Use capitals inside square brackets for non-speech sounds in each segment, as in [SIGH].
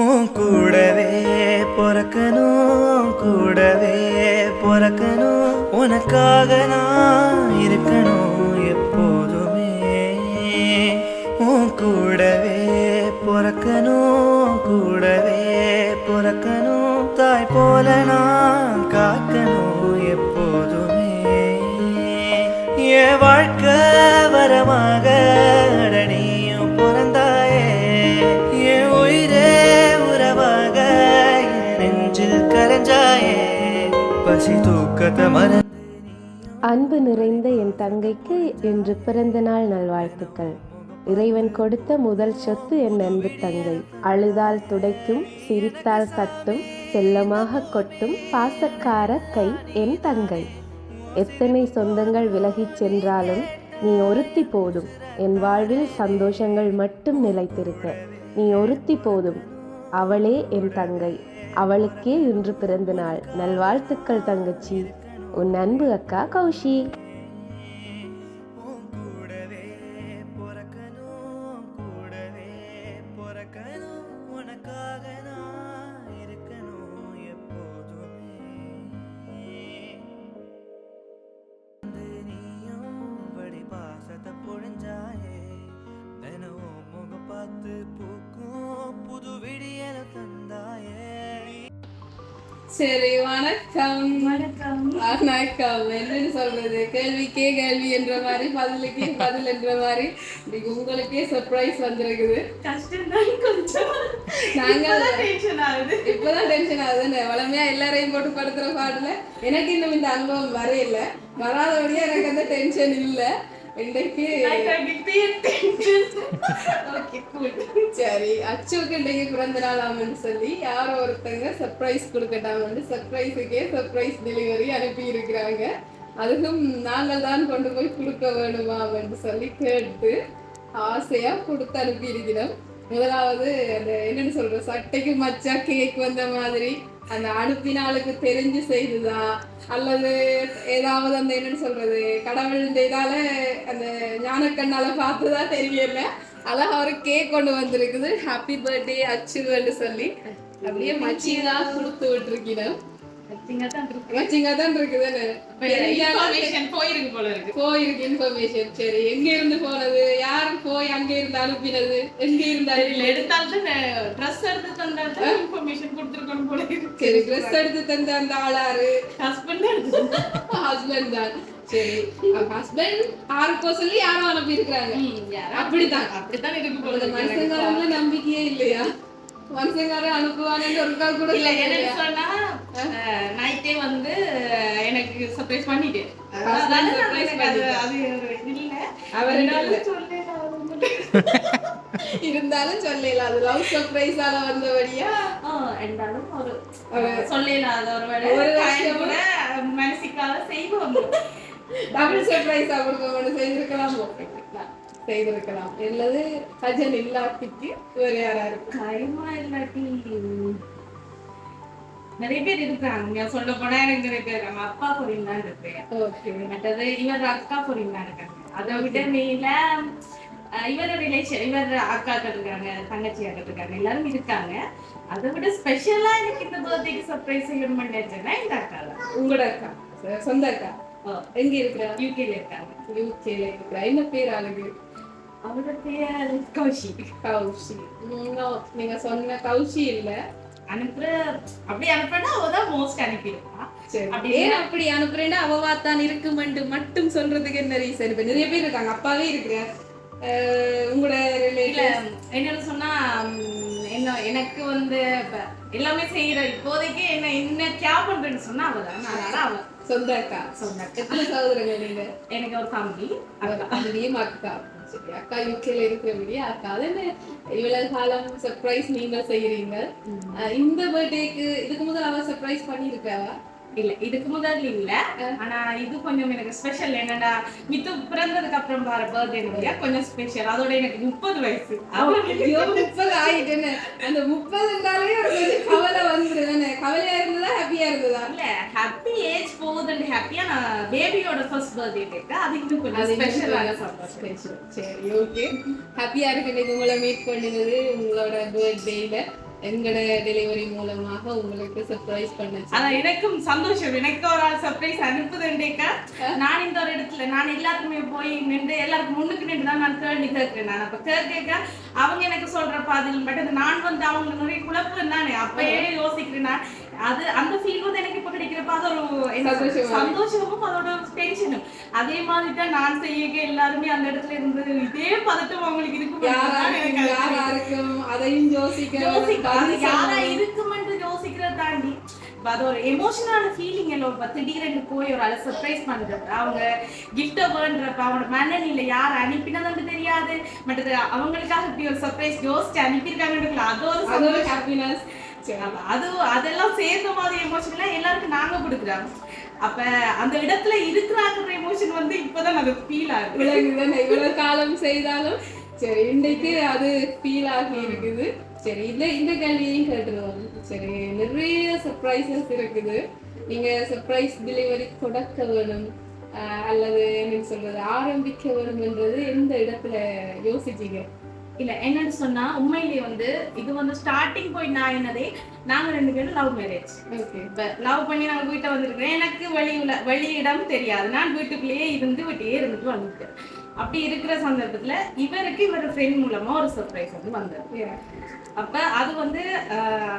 உன் கூடவே பிறக்கணும் கூடவே பிறக்கணும். உனக்காக நான் இருக்கணும் எப்போதுமே. உன் கூடவே பிறக்கணும் கூடவே பிறக்கணும். தாய் போல நான் காக்கணும் எப்போதுமே. என் வாழ்க்கை பசி தூக்கத்தை மறந்து அன்பு நிறைந்த என் தங்கைக்கு இன்று பிறந்த நாள் நல்வாழ்த்துக்கள். இறைவன் கொடுத்த முதல் சொத்து என் அன்பு தங்கை. அழுதால் துடைக்கும் சிரித்தால் சட்டும் செல்லமாக கொட்டும் பாசக்கார கை என் தங்கை. எத்தனை சொந்தங்கள் விலகிச் சென்றாலும் நீ ஒருத்தி போதும். என் வாழ்வில் சந்தோஷங்கள் மட்டும் நிலைத்திருக்க. நீ ஒருத்தி போதும். அவளே என் தங்கை. அவளுக்கே இன்று பிறந்த நாள். நல்வாழ்த்துக்கள் தங்கச்சி. உன் அன்பு அக்கா கௌஷி. சரி வணக்கம். வணக்கம். வணக்கம். என்னன்னு சொல்றது? கேள்விக்கே கேள்வி என்ற மாதிரி பதிலுக்கே பதில் என்ற மாதிரி. இன்னைக்கு உங்களுக்கே சர்ப்ரைஸ் வந்திருக்குது. கஷ்டம் தான் கொஞ்சம். நாங்க டென்ஷன் ஆகுது. இப்பதான் டென்ஷன் ஆகுதுன்னு. வளமையா எல்லாரையும் போட்டு படுத்துற பாடுல எனக்கு இன்னும் இந்த அனுபவம் வரையில. வராதபடியா எனக்கு அந்த டென்ஷன் இல்ல. கூல் சரி இன்றைக்கு பிறந்த நாள் ஆகும்னு சொல்லி யாரோ ஒருத்தங்க சர்ப்ரைஸ் கொடுக்கட்டாமன்னு சர்ப்ரைஸுக்கே சர்ப்ரைஸ் டெலிவரி அனுப்பி இருக்கிறாங்க. அதுக்கும் நாங்கள் தான் கொண்டு போய் கொடுக்க வேணுமா? அப்படின்னு சொல்லி கேட்டு ஆசையா கொடுத்து அனுப்பி இருக்கிறோம் முதலாவது அந்த என்னன்னு சொல்ற சட்டைக்கு மச்சா கேக் வந்த மாதிரி அந்த அனுப்பினாளுக்கு தெரிஞ்சு செய்துதா? அல்லது ஏதாவது அந்த என்னன்னு சொல்றது கடவுள் இந்த இதால அந்த ஞானக்கண்ணால பார்த்ததா தெரியல. அழகா ஒரு கேக் கொண்டு வந்திருக்குது. ஹாப்பி பர்த்டே அச்சுன்னு சொல்லி. அப்படியே மச்சிதான் கொடுத்து விட்டுருக்கிறோம் போயிருக்கு போல இருக்கு. போயிருக்கு இன்ஃபர்மேஷன் சரி எங்க இருந்து போனது? யார் போய் அங்க இருந்து அனுப்பினது? எங்க இருந்து எடுத்தாலும் ட்ரெஸ் எடுத்து தந்தாலும் இன்ஃபர்மேஷன் கொடுத்துருக்கணும் போல இருக்கு. சரி ட்ரெஸ் எடுத்து தந்த அந்த ஆளாரு? ஹஸ்பண்ட் ஹஸ்பண்ட் தான். சரி ஹஸ்பண்ட் யாருக்கோ சொல்லி யாரும் அனுப்பி இருக்காங்க அப்படிதான் அப்படித்தான். இருக்கு போல மனுஷங்காரங்கள நம்பிக்கையே இல்லையா? மனுஷங்காரன் அனுப்புவானு ஒரு கால் கூட இல்ல என்னன்னு இல்லையா சொன்னா நைட்டே வந்து எனக்கு சர்ப்ரைஸ் பண்ணிட்டேன். அது. அது [LAUGHS] இருந்தாலும். சொல்லல சொல்லல அது லவ் சர்ப்ரைஸால வந்தபடியா? இருந்தாலும் ஒரு ஒரு- சொல்லலாத ஒரு மனசுக்காக செய்வோம். டபுள் சர்ப்ரைஸா கொடுக்க செய்திருக்கலாமோ. செய்திருக்கலாம். இல்லது சஜன் இல்லாட்டிக்கு வேற யாரா இருக்கும் கைமா இல்லாட்டி. நிறைய பேர் இருக்கிறாங்க சொல்ல போனா எனக்கு நிறைய பேர் இருக்காங்க. அப்பா பொரியல் தான் இருப்பேன் மற்றது இவர் அக்கா பொரியல் தான் இருக்காங்க. அதை விட மெயில இவர ரிலேஷன் இவர் அக்காக்கள் இருக்காங்க தங்கச்சி அக்கா இருக்காங்க எல்லாரும் இருக்காங்க. அதை விட ஸ்பெஷலா எனக்கு இந்த பர்த்டேக்கு சர்ப்ரைஸ் செய்யணும் பண்ணிட்டேன்னா இந்த அக்கா தான் உங்களோட அக்கா. சொந்த அக்கா. எங்க இருக்கிறா? யூகேல இருக்காங்க. யூகேல இருக்கிறா. என்ன பேர் ஆளுக்கு அவரோட பேர் கௌஷி கௌஷி நீங்க நீங்க சொன்ன கௌஷி இல்ல. அனுப்புற அப்படி அனுப்புறா அவ தான் மோஸ்ட் அப்படி ஏன் அப்படி அனுப்புறேன்னா அவவா தான் இருக்குமெண்டு மட்டும் சொல்றதுக்கு என்ன ரீசன் இப்ப நிறைய பேர் இருக்காங்க. அப்பாவே இருக்கிறார் உங்களோட என்னன்னு சொன்னா என்ன எனக்கு வந்து எல்லாமே செய்யற இப்போதைக்கு என்ன என்ன கோ பண்றேன்னு சொன்னா அவதான். அதனால அவ சொந்த அக்கா சொன்ன எத்தனை சகோதரங்கள் நீங்க எனக்கு ஒரு தம்பி அவர் அதுலயும் அக்கா சரி அக்கா யூகேல இருக்கிறபடியே அக்கா அது என்ன இவ்வளவு காலம் சர்ப்ரைஸ் நீங்க செய்யறீங்க இந்த பர்த்டேக்கு இதுக்கு முதல் அவ சர்ப்ரைஸ் பண்ணிருக்காவா இல்ல இதுக்கு முதல்ல இல்ல. ஆனா இது கொஞ்சம் எனக்கு ஸ்பெஷல் என்னன்னா மித்து பிறந்ததுக்கு அப்புறம் வர பர்த்டே இல்லையா கொஞ்சம் ஸ்பெஷல் அதோட எனக்கு முப்பது வயசு. ஐயோ முப்பது ஆயிட்டேன்னு அந்த முப்பதுனாலே ஒரு கொஞ்சம் கவலை வந்துருதானே கவலையா இருந்ததா ஹாப்பியா இருந்ததா? இல்ல ஹாப்பி ஏஜ் போகுதுன்னு ஹாப்பியா நான் பேபியோட ஃபர்ஸ்ட் பர்த்டே இருக்கு அது இன்னும் கொஞ்சம் ஸ்பெஷலான சந்தோஷம். சரி ஓகே ஹாப்பியா இருக்கு உங்களை மீட் பண்ணினது உங்களோட பர்த்டேல எங்கட டெலிவரி மூலமாக உங்களுக்கு சர்ப்ரைஸ் பண்ணுச்சு. அதான் எனக்கும் சந்தோஷம். எனக்கு ஒரு ஆள் சர்ப்ரைஸ் அனுப்புதுண்டேக்கா நான் இந்த ஒரு இடத்துல நான் எல்லாருக்குமே போய் நின்று எல்லாருக்கும் முன்னுக்கு நின்று தான் நான் கேள்வி கேட்கிறேன் நான். அப்ப கேட்க அவங்க எனக்கு சொல்ற பாதில் பட் நான் வந்து அவங்களுக்கு நிறைய குழப்பம் தானே? அப்பயே யோசிக்கிறேன் அது அந்த ஃபீல் வந்து எனக்கு இப்ப கிடைக்கிறப்ப அது ஒரு சந்தோஷமும் அதோட டென்ஷனும் அதே மாதிரி தான் நான் செய்ய எல்லாருமே அந்த இடத்துல இருந்து இதே பதட்டம் அவங்களுக்கு இருக்கும் அதையும் யோசிக்க அது யாரா. இருக்குமென்று யோசிக்கிறத தாண்டி அது ஒரு எமோஷனலான ஃபீலிங் எல்லாம் இப்ப திடீரென்று போய் ஒரு ஆளை சர்ப்ரைஸ் பண்றது அவங்க கிஃப்ட வேண்டப்ப அவனோட மனநிலை யார் அனுப்பினதுன்னு தெரியாது. மற்றது அவங்களுக்காக இப்படி ஒரு சர்ப்ரைஸ் யோசிச்சு அனுப்பியிருக்காங்கன்னு அது ஒரு அது ஒரு. ஹாப்பினஸ் அது அதெல்லாம் சேர்ந்த மாதிரி எமோஷன்லாம் எல்லாருக்கும் நாங்க கொடுக்குறோம். அப்ப அந்த இடத்துல இருக்கிறாங்கிற எமோஷன் வந்து இப்பதான் அது ஃபீல் ஆகுது. விலங்குதான் இவ்வளவு காலம் செய்தாலும் சரி இன்றைக்கு அது ஃபீல் ஆகி இருக்குது. சரி இந்த இந்த கேள்வியையும் கேட்டுருவோம். சரி நிறைய சர்ப்ரைசஸ் இருக்குது. நீங்க சர்ப்ரைஸ் டெலிவரி கொடுக்க வேணும் அல்லது என்ன சொல்றது ஆரம்பிக்க வேணும்ன்றது எந்த இடத்துல யோசிச்சீங்க? இல்ல என்னன்னு சொன்னா உண்மையிலேயே வந்து இது வந்து ஸ்டார்டிங் பாயிண்ட் நான் என்னதே? நாங்க ரெண்டு பேரும் லவ் மேரேஜ் லவ் பண்ணி நாங்க வீட்டை வந்திருக்கிறேன் எனக்கு வெளி உல வெளியிடம் தெரியாது. நான் வீட்டுக்குள்ளேயே இருந்து வீட்டையே இருந்துட்டு வந்துட்டேன். அப்படி இருக்கிற சந்தர்ப்பத்துல இவருக்கு இவர் ஃப்ரெண்ட் மூலமா ஒரு சர்ப்ரைஸ் வந்து வந்தது. அப்ப அது வந்து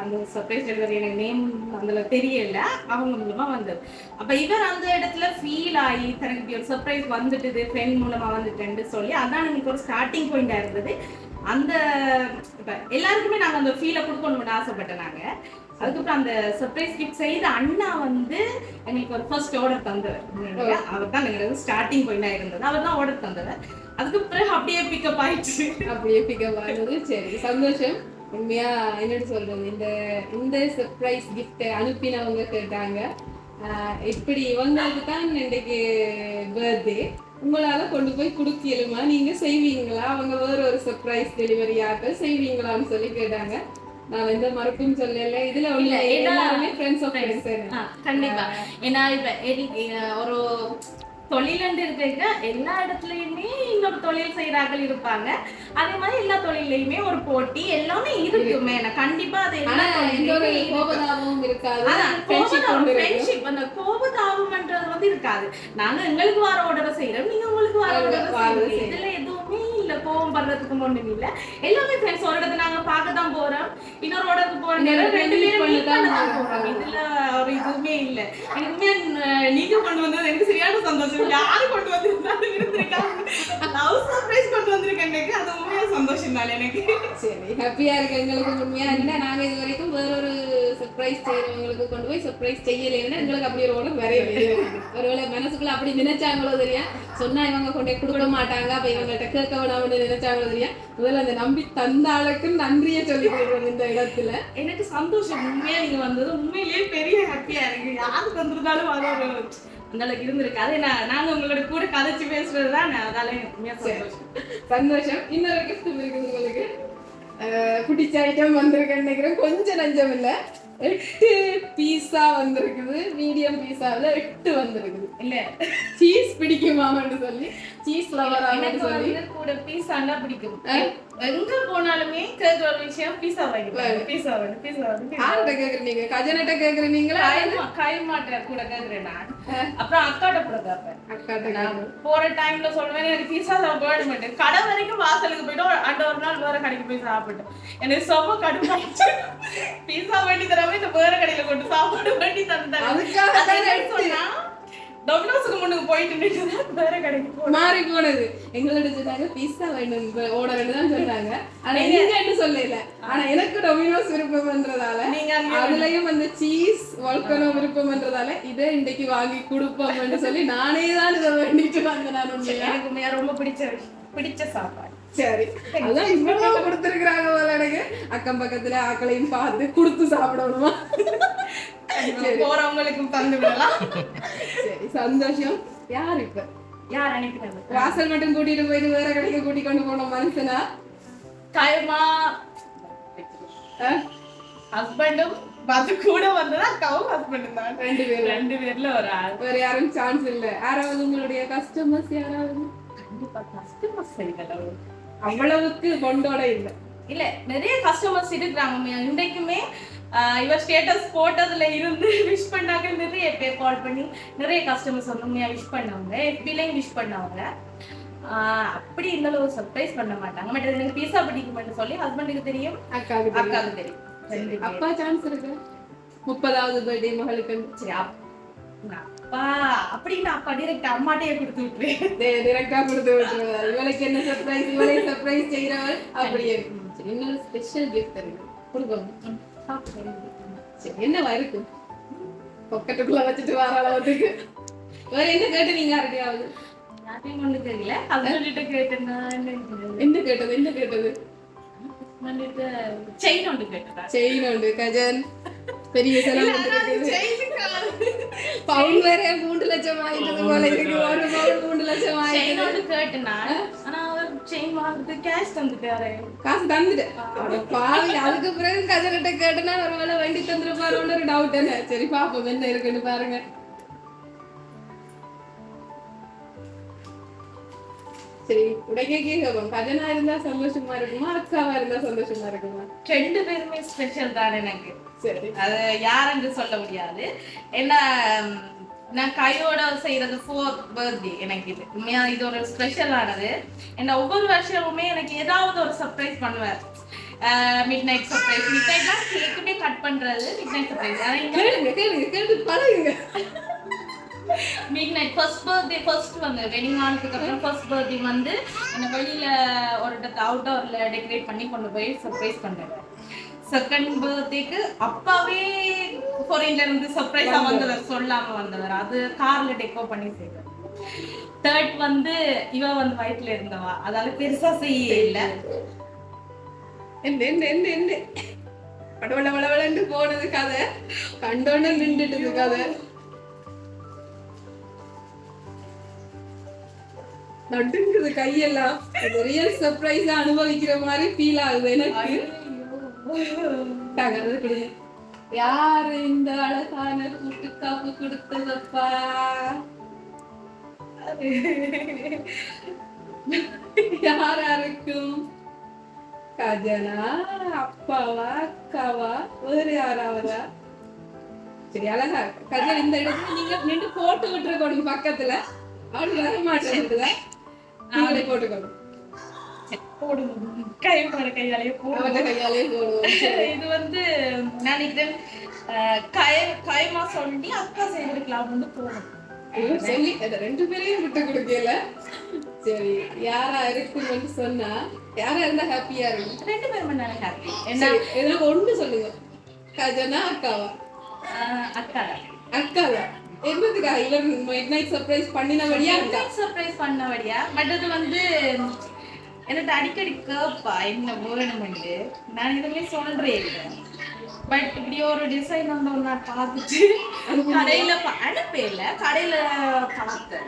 அந்த சர்ப்ரைஸ் டெலிவரி எனக்கு நேம் அதுல தெரியல. அவங்க மூலமா வந்தது. அப்ப இவர் அந்த இடத்துல ஃபீல் ஆகி தனக்கு இப்படி ஒரு சர்ப்ரைஸ் வந்துட்டுது ஃப்ரெண்ட் மூலமா வந்துட்டேன்னு சொல்லி அதான் எனக்கு ஒரு ஸ்டார்டிங் பாயிண்டா இருந்தது. அந்த இப்ப எல்லாருக்குமே நாங்க அந்த ஃபீலை கொடுக்கணும்னு ஆசைப்பட்டேன் நாங்க. அதுக்கப்புறம் அந்த சர்ப்ரைஸ் கிஃப்ட் செய்த அண்ணா வந்து எங்களுக்கு ஒரு ஃபர்ஸ்ட் ஆர்டர் தந்தவர். அவர் தான் எங்களுக்கு ஸ்டார்டிங் பாயிண்டா இருந்தது. அவர் தான் ஆர்டர் தந்தவர். அதுக்கு பிறகு அப்படியே பிக்கப் ஆயிடுச்சு. அப்படியே பிக்கப் ஆனது. சரி சந்தோஷம். உண்மையா என்னன்னு சொல்றது இந்த இந்த சர்ப்ரைஸ் கிஃப்ட் அனுப்பினவங்க கேட்டாங்க. இப்படி இவங்களுக்கு தான் இன்றைக்கு பர்த்டே உங்களால கொண்டு போய் கொடுக்கலுமா? நீங்க செய்வீங்களா? அவங்க வேற ஒரு சர்ப்ரைஸ் டெலிவரி ஆக செய்வீங்களான்னு சொல்லி கேட்டாங்க. நான் எந்த மறுப்பும் சொல்லல. இதுல இல்ல, எல்லாருமே ஃப்ரெண்ட்ஸ் ஆஃப். ஃப்ரெண்ட்ஸ் கண்டிப்பா. ஏன்னா இப்ப ஒரு தொழிலண்டு இருக்க எல்லா இடத்துலயுமே இன்னொரு தொழில் செய்யறார்கள் இருப்பாங்க. அதே மாதிரி எல்லா தொழிலையுமே ஒரு போட்டி எல்லாமே இருக்குமே. கண்டிப்பா அது. கோபதாபமும் இருக்காது. ஃப்ரெண்ட்ஷிப் அந்த கோபதாபம்ன்றது வந்து இருக்காது. நாங்க எங்களுக்கு வர ஆர்டரை செய்யறோம் நீங்க உங்களுக்கு வர ஆர்டரை. இதுல இல்ல கோபம் படுறதுக்கு ஒண்ணும் இல்ல எல்லாமே ஃப்ரெண்ட்ஸ் ஒரு இடத்துல நாங்க பார்க்க தான் போறோம். இன்னொரு இடத்துக்கு போற நேரம் ரெண்டு பேரும் தான் பண்ண தான். போறோம். இதுல ஒரு இதுவுமே இல்ல. எனக்கு உண்மையா, அஹ், நீங்க கொண்டு வந்தது எனக்கு சரியான சந்தோஷம் யாரு கொண்டு வந்திருந்தாலும் இருந்திருக்காங்க லவ் சர்ப்ரைஸ் கொண்டு வந்திருக்கேன் எனக்கு அது உண்மையா சந்தோஷம் தான் எனக்கு. சரி ஹாப்பியா இருக்கு எங்களுக்கு உண்மையா. என்ன நாங்க இது வரைக்கும் வேற ஒரு சர்ப்ரைஸ் செய்யறவங்களுக்கு கொண்டு போய் சர்ப்ரைஸ் செய்யலைன்னா எங்களுக்கு அப்படி ஒரு உடம்பு வரைய ஒருவேளை மனசுக்குள்ள அப்படி நினைச்சாங்களோ தெரியா? சொன்னா இவங்க கொண்டு கொடுக்க மாட்டாங்க அப்ப இவங்கள்ட்ட கேட்க வேணாம்னு நினைச்சாங்களோ தெரியா? முதல்ல அந்த நம்பி தந்த ஆளுக்கு நன்றியை சொல்லி கொடுக்குறோம் இந்த இடத்துல. எனக்கு சந்தோஷம். உண்மையா நீங்க வந்தது உண்மையிலேயே பெரிய ஹாப்பியா இருக்கு. யாருக்கு வந்திருந்தாலும் அது ஒரு அந்த அளவுக்கு இருந்திருக்கு. அது நான் நாங்க உங்களோட கூட கதைச்சு பேசுறது தான் அதால உண்மையா சந்தோஷம். சந்தோஷம். இன்னொரு கிஃப்ட் இருக்குது உங்களுக்கு. பிடிச்ச ஐட்டம் வந்திருக்குன்னு நினைக்கிறேன் கொஞ்சம் நஞ்சம் இல்ல. எட்டு பீஸா வந்திருக்குது. மீடியம் பீஸாவில் எட்டு வந்திருக்குது. இல்ல சீஸ் பிடிக்குமான்னு சொல்லி சீஸ் எனக்கு சொல்லி. வந்து கூட பீஸாண்டா பிடிக்கும். எங்க போனாலுமே கேக்குற ஒரு விஷயம் பீஸா வாங்கி பீஸா வேணும் பீஸா வேணும் யார்கிட்ட கேக்குறீங்க? கஜனட்ட கேக்குறீங்களா? கை மாட்டேன் கூட கேக்குறேன் நான். அப்புறம் அக்காட்ட கூட கேட்பேன் அக்காட்ட நான் போற டைம்ல சொல்லுவேன் எனக்கு பீஸா சாப்பிட மாட்டேன் கடை வரைக்கும் வாசலுக்கு போயிட்டு அந்த ஒரு நாள் வேற கடைக்கு போய் சாப்பிட்டோம் எனக்கு செம்ம கடுப்பாச்சு பீஸா வேண்டி தராம இந்த வேற கடையில கொண்டு சாப்பாடு வேண்டி தந்தாங்க டொமினோஸுக்கு முன்னுக்கு போயிட்டு நின்று வேற கடைக்கு மாறி போனது. எங்களோட சொன்னாங்க பீஸா வேணும் ஓடர்னு தான் சொன்னாங்க. ஆனா நீங்கன்னு சொல்லல. ஆனா எனக்கு டொமினோஸ் விருப்பம்ன்றதால நீங்க அதுலயும் அந்த சீஸ் வல்கனோ விருப்பம்ன்றதால இதை இன்னைக்கு வாங்கி கொடுப்போம்னு சொல்லி நானே தான் இதை வேண்டிட்டு வந்தேன் நான் உண்மையா? எனக்கு ரொம்ப பிடிச்ச பிடிச்ச சாப்பாடு. சரி. அதான் இவ்வளவு கொடுத்துருக்குறாங்க போல எனக்கு. அக்கம் பக்கத்துல ஆக்களையும் பார்த்து கொடுத்து சாப்பிடணுமா? போறவங்களுக்கும் தந்து விடலாம். சரி சந்தோஷம். யார் இப்ப? யார் அனுப்பினது வாசல் மட்டும் கூட்டிட்டு போயிட்டு வேற கடைக்கு கூட்டி கொண்டு போன மனுஷனா? அஹ், ஹஸ்பண்டும் அது கூட வந்ததா? அக்காவும் ஹஸ்பண்டும் தான். ரெண்டு பேரும். ரெண்டு பேர்ல ஒரு ஆள். வேற யாரும் சான்ஸ் இல்ல. யாராவது உங்களுடைய கஸ்டமர்ஸ் யாராவது? கண்டிப்பா கஸ்டமர் சரிகள் அவ்வளவுக்கு கொண்டோட இல்ல. இல்ல நிறைய கஸ்டமர்ஸ் இருக்கிறாங்க இன்றைக்குமே இவர் ஸ்டேட்டஸ் போட்டதுல இருந்து விஷ் பண்ணாங்க நிறைய பேர் கால் பண்ணி நிறைய கஸ்டமர்ஸ் வந்து உண்மையா விஷ் பண்ணவங்க எஃபிலையும் விஷ் பண்ணவங்க. அப்படி இருந்தாலும் ஒரு சர்ப்ரைஸ் பண்ண மாட்டாங்க. பட் எனக்கு பீஸா பிடிக்கும்னு சொல்லி ஹஸ்பண்டுக்கு தெரியும் அக்காவுக்கு தெரியும். அப்பா சான்ஸ் இருக்கு? முப்பதாவது பர்த்டே மகளுக்கு. சரி அப்- அப்பா அப்படின்னு அப்பா டிரெக்ட் அம்மாட்டையே கொடுத்து விட்டுருவேன் டிரெக்டா கொடுத்து விட்டுருவாரு இவளுக்கு என்ன சர்ப்ரைஸ் இவளை சர்ப்ரைஸ் செய்யறவர் அப்படியே இன்னொரு ஸ்பெஷல் கிஃப்ட் இருக்கு கொடுக்கணும். சரி என்னவா இருக்கு? பொக்கெட்டுக்குள்ள வச்சுட்டு வர அளவுக்கு. வேற என்ன கேட்டு நீங்க யார்கிட்டயாவது யார்ட்டையும் ஒண்ணு தெரியல ஹஸ்பண்ட்கிட்ட கேட்டேன்னா என்ன கேட்டது? என்ன கேட்டது? ஹஸ்பண்ட்கிட்ட செயின் ஒன்று கேட்டதா செயின் உண்டு கஜன். பெரிய செலவு பவுன் வேற மூன்று லட்சம் ஆயிட்டது போல இருக்கு ஒரு பவுன் மூன்று லட்சம் ஆயிட்டது கேட்டேனா ஆனா அவர் செயின் வாங்குறது கேஷ் தந்துட்டாரு காசு தந்துட்டேன் அட பாவி அதுக்கு பிறகு கஜன்கிட்ட கேட்டனா ஒரு வேளை வண்டி தந்துருப்பாரோன்னு ஒரு டவுட் என்ன சரி பாப்போம் என்ன இருக்குன்னு பாருங்க சரி உடனே கேட்கப்போம் கஜனா இருந்தா சந்தோஷமா இருக்குமா அக்காவா இருந்தா சந்தோஷமா இருக்குமா ரெண்டு பேருமே ஸ்பெஷல் தான் எனக்கு அது யாருன்னு சொல்ல முடியாது. ஏன்னா ம், நான் கையோட செய்யறது ஃபோர்த் பர்த்டே எனக்கு இது. உண்மையா இது ஒரு ஸ்பெஷலானது என்ன ஒவ்வொரு வருஷமுமே எனக்கு ஏதாவது ஒரு சர்ப்ரைஸ் பண்ணுவார் மிட் நைட் சர்ப்ரைஸ் மிட் நைட்னா கேக்குமே கட் பண்றது. மிட் நைட் சர்ப்ரைஸ் கேளுங்க கேளுங்க கேட்டு பழகுங்க. Mid night first birthday first வந்து வெட்டிங் ஆனதுக்கு அப்புறம் ஃபர்ஸ்ட் பர்த்டே வந்து என்ன வெளியில ஒரு இடத்து அவுட்டோர்ல டெக்கரேட் பண்ணி கொண்டு போய் சர்ப்ரைஸ் பண்ணாங்க செகண்ட் பர்த்டேக்கு அப்பாவே ஃபாரின்ல இருந்து சர்ப்ரைஸா வந்தவர். சொல்லாம வந்தவர். அது கார்ல டெக்கோ பண்ணி செய்வார் தேர்ட் வந்து இவ வந்து வயிற்றுல இருந்தவா. அதால பெருசா செய்ய இல்ல. என்ன என்ன என்ன என்ன படவள வளவளன்னு போனது கதை. கண்டோன்னு நின்றுட்டு கதை. நடுங்குது கையெல்லாம். ரியல் சர்ப்ரைஸா அனுபவிக்கிற மாதிரி ஃபீல் ஆகுது எனக்கு. கொடுங்க. யாரு இந்த அழகான கூட்டுக்காப்பு கொடுத்ததப்பா? யாரா இருக்கும் கஜனா அப்பாவா அக்காவா வேறு யாராவதா? சரி அழகா. கஜன் இந்த இடத்துல நீங்க நின்று போட்டு விட்டுருக்கணும் பக்கத்துல. அவள் வர மாட்டேங்குதா அவளை போட்டுக்கணும் போடுங்க கை போட கையாலேயே போடுவோம். அவட்ட கையாலே போடுவோம். [LAUGHS] இது வந்து நான் நினைக்கிறேன் கய கயமா சொல்லி அக்கா செய்வதற்கெல்லாம் வந்து போகணும் சொல்லி ரெண்டு பேரையும் விட்டு கொடுக்கல. சரி யாரா இருக்குன்னு சொன்னா யாரா இருந்தா ஹாப்பியா இருக்கும்? ரெண்டு பேருமே ஹாப்பி என்ன? எதனா ஒண்ணு சொல்லுங்க. கஜனா அக்காவா? அக்கா அக்காவா? என்னதுக்கா இவன் மிட் நைட் சர்ப்ரைஸ் பண்ணினபடியா சர்ப்ரைஸ் பண்ணபடியா பட் அது வந்து எனக்கு அடிக்கடி கேப்பா என்ன வேணும்னு நான் எதுவுமே சொல்றே இல்லை பட் இப்படி ஒரு டிசைன் வந்து ஒன்று பார்த்துட்டு கடையில பா- அனுப்பே இல்லை கடையில பார்த்தேன்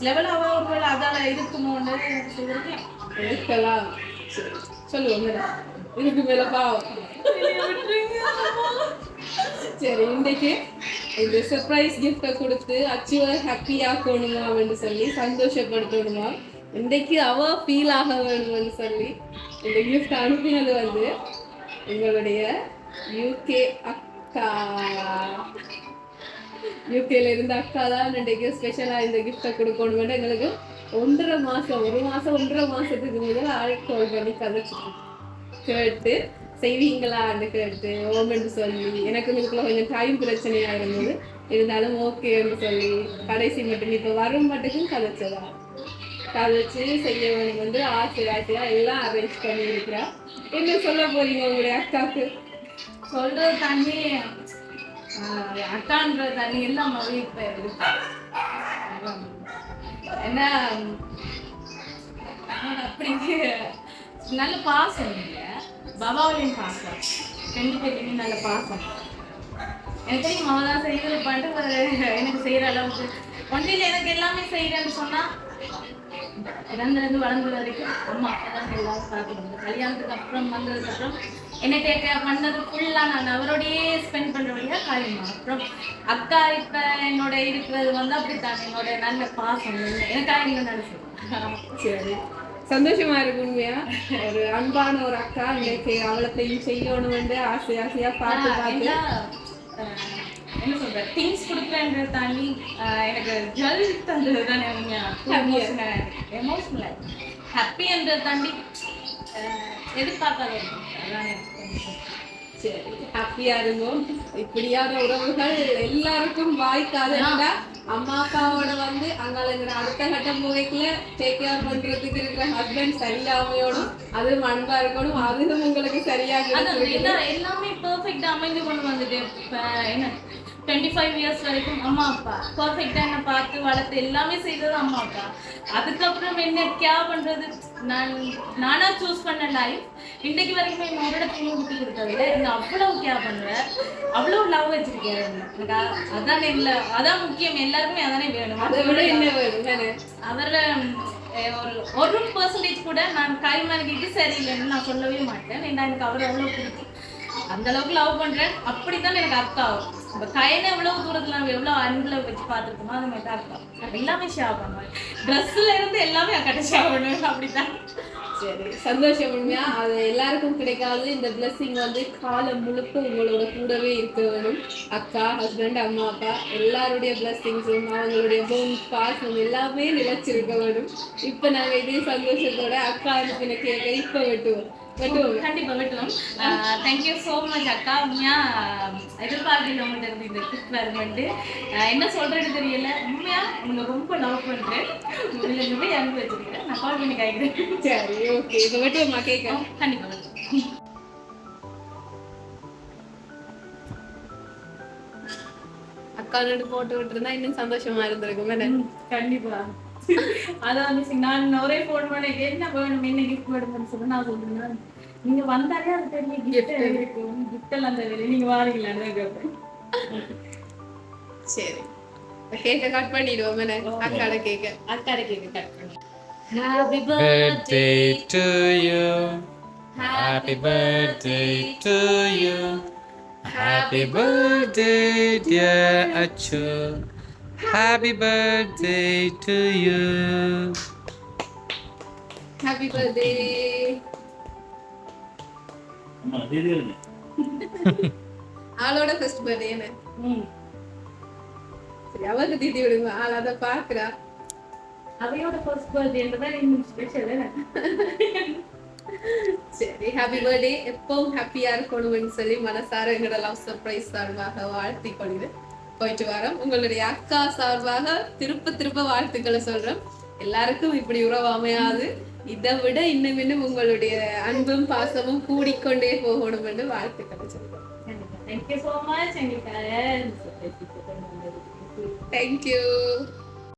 லெவல் அவ ஒருவேளை அதால இருக்குமோன்னு சொல்லிருக்கேன் இருக்கலாம் சரி சொல்லுவோம் இதுக்கு மேல பாவம் சரி இன்றைக்கு இந்த சர்ப்ரைஸ் கிஃப்டை கொடுத்து அச்சுவை ஹாப்பி அப்படின்னு சொல்லி சந்தோஷப்படுத்தணுமா இன்றைக்கு அவ ஃபீல் ஆக வேணும்னு சொல்லி இந்த கிஃப்ட் அனுப்பினது வந்து எங்களுடைய யூகே அக்கா. யூகேல இருந்த அக்கா தான் இன்றைக்கு ஸ்பெஷலா இந்த கிஃப்டை கொடுக்கணும்னு எங்களுக்கு ஒன்றரை மாசம் ஒரு மாசம் ஒன்றரை மாசத்துக்கு முதல் ஆள் கால் பண்ணி கதைச்சு கேட்டு செய்வீங்களான்னு கேட்டு ஓமென்று சொல்லி எனக்கு இதுக்குள்ள கொஞ்சம் டைம் பிரச்சனையா இருந்தது. இருந்தாலும் ஓகேன்னு சொல்லி கடைசி மட்டும் இப்போ வரும் மட்டுக்கும் கதைச்சதா? கதைச்சு செய்ய வேணும் வந்து ஆசை ஆசையா எல்லாம் அரேஞ்ச் பண்ணியிருக்கிறா என்ன சொல்ல போறீங்க உங்களுடைய அக்காவுக்கு சொல்றது தண்ணி அக்கான்ற தண்ணி எல்லாம் இப்ப இருக்கு. என்ன அப்படி நல்ல பாசம் இல்லை பபாவிலையும் பாசம். ரெண்டு பேர்லையுமே நல்ல பாசம். எனக்கு தெரியும் அவதான் தான் செய்வது பண்ணிட்டு எனக்கு செய்யற அளவுக்கு. ஒன்றில் எனக்கு எல்லாமே செய்யறேன்னு சொன்னா இறந்துலேருந்து வளர்ந்தது வரைக்கும் அம்மா அப்பா தான் எல்லாரும் பார்க்கணும். கல்யாணத்துக்கு அப்புறம் வந்ததுக்கு அப்புறம் என்ன டேக் கேர் பண்ணது ஃபுல்லாக நான் அவரோடயே ஸ்பெண்ட் பண்ணுற வழியாக காரியமா அப்புறம் அக்கா இப்போ என்னோட இருக்கிறது வந்து அப்படித்தான். என்னோட நல்ல பாசம். எனக்காக இன்னும் நினைச்சேன் சரி. சந்தோஷமா இருக்கு உண்மையா? ஒரு அன்பான ஒரு அக்கா. இன்னைக்கு அவளத்தையும் செய்யணும்னு ஆசை ஆசையா பார்த்து பார்த்து. என்ன சொல்ற திங்ஸ் கொடுக்குறேன்றத தாண்டி எனக்கு ஜுவல் தந்தது தானே எமோஷனல் ஹாப்பின்றதை தாண்டி எதிர்பார்க்காத அதான் சரி ஹாப்பியா இருக்கும் இப்படியான உறவுகள் எல்லாருக்கும் வாய்க்காதுடா அம்மா அப்பாவோட வந்து அங்கால இருக்கிற அடுத்த கட்டம் போகைக்குள்ள டேக் கேர் பண்றதுக்கு இருக்கிற ஹஸ்பண்ட் சரியாமையோடும் அதுவும் அன்பா இருக்கணும். அதுவும் உங்களுக்கு சரியா அதான் கிடைச்சிருக்கு எல்லா- எல்லாமே பெர்ஃபெக்ட் அமைஞ்சு கொண்டு வந்துட்டு என்ன? டுவெண்ட்டி ஃபைவ் இயர்ஸ் வரைக்கும் அம்மா அப்பா. பர்ஃபெக்டா என்ன பார்த்து வளர்த்து எல்லாமே செய்தது அம்மா அப்பா. அதுக்கப்புறம் என்ன கேர் பண்றது? நான் நானா சூஸ் பண்ண லைஃப் இன்னைக்கு வரைக்கும் என்னோட இடத்தையும் விட்டு கொடுத்ததில்ல என்ன அவ்வளவு கேர் பண்ணுவேன் அவ்வளவு லவ் வச்சிருக்கேன். எனக்கு அதான் இல்ல அதான் முக்கியம். எல்லாருக்குமே அதானே வேணும். அதை விட என்ன வேணும்? தானே? அவர ஒரு ஒரு பர்சன்டேஜ் கூட நான் கைமானிக்கிட்டு சரியில்லைன்னு நான் சொல்லவே மாட்டேன். ஏன்னா எனக்கு அவர் அவ்வளவு பிடிக்கும். அந்த அளவுக்கு லவ் பண்றேன். அப்படித்தான் எனக்கு அர்த்தம் ஆகும். இப்ப கையில எவ்வளவு தூரத்துல நம்ம எவ்வளவு அன்புல வச்சு பார்த்துருக்கோமோ அந்த மாதிரி தான் இருக்கும். எல்லாமே ஷேர் பண்ணுவேன் ட்ரெஸ்ல இருந்து எல்லாமே அக்கட்ட ஷேர் பண்ணுவேன் அப்படித்தான். சரி சந்தோஷம் உண்மையா? அது எல்லாருக்கும் கிடைக்காது இந்த blessing வந்து காலம் முழுக்க உங்களோட கூடவே இருக்க வேணும். அக்கா ஹஸ்பண்ட் அம்மா அப்பா எல்லாருடைய பிளஸ்ஸிங்ஸும் அவங்களுடைய போன் பாசம் எல்லாமே நிலைச்சிருக்க வேணும். இப்ப நாங்க இதே சந்தோஷத்தோட அக்கா அனுப்பின கேட்க இப்ப வெட்டுவோம். வெட்டுவோம் கண்டிப்பா வெட்டுவோம் தேங்க்யூ ஸோ மச் அக்கா. உண்மையா அஹ், எதிர்பார்க்கல இருந்து இந்த கிஃப்ட் வருமெண்டு என்ன சொல்றேன்னு தெரியல. உண்மையா உங்களை ரொம்ப லவ் பண்றேன். உங்களை ரொம்ப அனுப்பி வச்சிருக்கேன். நான் கால் பண்ணி கேட்கிறேன் சரி ஓகே இப்ப வெட்டுவோமா கேட்க. கண்டிப்பா வெட்டுவோம். அக்கா நடு போட்டு விட்டுருந்தா இன்னும் சந்தோஷமா இருந்திருக்கும் கண்டிப்பா. அதான் மிஸ் நான் ஒரே ஃபோன் பண்ணி என்ன வேணும் என்ன கிஃப்ட் வேணும்னு சொல்லி நான் சொல்றேன் நீங்க வந்தாலே அது பெரிய கிஃப்ட் இருக்கும் கிஃப்ட் எல்லாம் நீங்க வாரீங்களான்னு கேட்பேன் சரி கேக்க கட் பண்ணிடுவோம்? அக்காட கேக்க அக்காட கேக்கு கட் பண்ணி happy birthday to you. Happy birthday to you. Happy birthday, dear Achu. Happy birthday to you. Happy birthday ஆளோட ஃபர்ஸ்ட் பர்த்டே என்ன? ம். சரி அவருக்கு தீதி விடுங்க. ஆள் அதை பாக்குறா அவையோட ஃபர்ஸ்ட் பர்த்டேன்றதா இன்னும் ஸ்பெஷல் சரி ஹாப்பி பர்த்டே எப்பவும் ஹாப்பியா இருக்கணும்னு சொல்லி மனசார எங்களோட லவ் சர்ப்ரைஸ் சார்பாக வாழ்த்தி கொண்டு போயிட்டு வரோம். உங்களுடைய அக்கா சார்பாக திருப்ப திருப்ப வாழ்த்துக்களை சொல்றோம். எல்லாருக்கும் இப்படி உறவு அமையாது. இதை விட இன்னும் இன்னும் உங்களுடைய அன்பும் பாசமும் கூடிக்கொண்டே போகணும்னு வாழ்த்துக்களை சொல்றோம். தேங்க்யூ